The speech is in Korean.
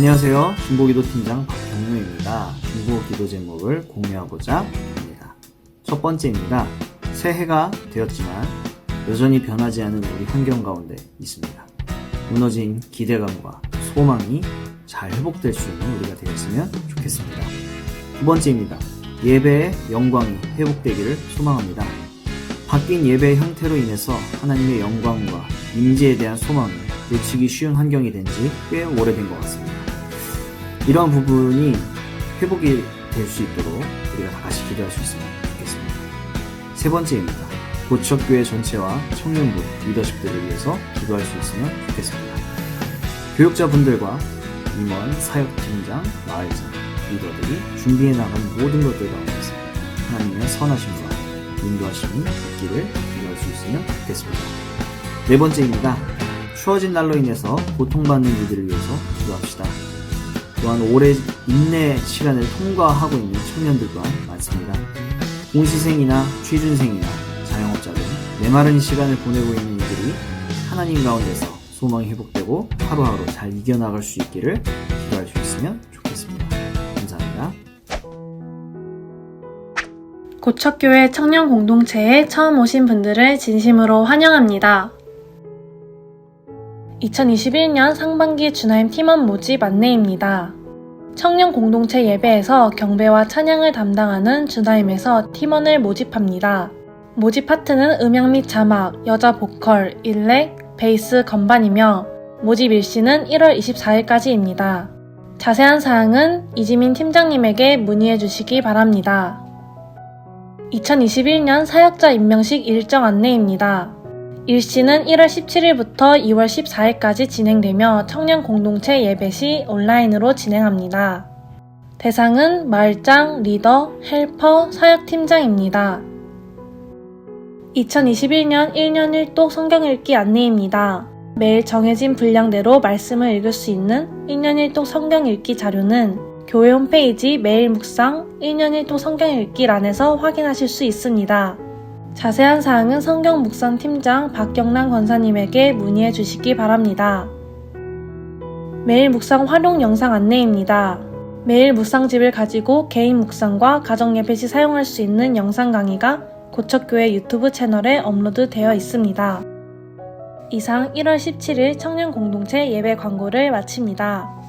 안녕하세요. 중보기도 팀장 박경료입니다. 중보 기도 제목을 공유하고자 합니다. 첫 번째입니다. 새해가 되었지만 여전히 변하지 않은 우리 환경 가운데 있습니다. 무너진 기대감과 소망이 잘 회복될 수 있는 우리가 되었으면 좋겠습니다. 두 번째입니다. 예배의 영광이 회복되기를 소망합니다. 바뀐 예배의 형태로 인해서 하나님의 영광과 임재에 대한 소망을 놓치기 쉬운 환경이 된 지 꽤 오래된 것 같습니다. 이러한 부분이 회복이 될 수 있도록 우리가 다 같이 기도할 수 있으면 좋겠습니다. 세 번째입니다. 고척교회 전체와 청년부, 리더십들을 위해서 기도할 수 있으면 좋겠습니다. 교육자분들과 임원, 사역팀장, 마을장, 리더들이 준비해 나간 모든 것들 가운데서 하나님의 선하심과 인도하심이 있기를 기도할 수 있으면 좋겠습니다. 네 번째입니다. 추워진 날로 인해서 고통받는 이들을 위해서 기도합시다. 또한 오래 인내 시간을 통과하고 있는 청년들 또한 많습니다. 공시생이나 취준생이나 자영업자들 메마른 시간을 보내고 있는 이들이 하나님 가운데서 소망이 회복되고 하루하루 잘 이겨나갈 수 있기를 기도할 수 있으면 좋겠습니다. 감사합니다. 고척교회 청년 공동체에 처음 오신 분들을 진심으로 환영합니다. 2021년 상반기 주나임 팀원 모집 안내입니다. 청년 공동체 예배에서 경배와 찬양을 담당하는 주나임에서 팀원을 모집합니다. 모집 파트는 음향 및 자막, 여자 보컬, 일렉, 베이스, 건반이며 모집 일시는 1월 24일까지입니다. 자세한 사항은 이지민 팀장님에게 문의해 주시기 바랍니다. 2021년 사역자 임명식 일정 안내입니다. 일시는 1월 17일부터 2월 14일까지 진행되며 청년 공동체 예배 시 온라인으로 진행합니다. 대상은 마을장, 리더, 헬퍼, 사역팀장입니다. 2021년 1년 1독 성경 읽기 안내입니다. 매일 정해진 분량대로 말씀을 읽을 수 있는 1년 1독 성경 읽기 자료는 교회 홈페이지 매일 묵상 1년 1독 성경 읽기란에서 확인하실 수 있습니다. 자세한 사항은 성경 묵상 팀장 박경란 권사님에게 문의해 주시기 바랍니다. 매일 묵상 활용 영상 안내입니다. 매일 묵상집을 가지고 개인 묵상과 가정 예배 시 사용할 수 있는 영상 강의가 고척교회 유튜브 채널에 업로드 되어 있습니다. 이상 1월 17일 청년 공동체 예배 광고를 마칩니다.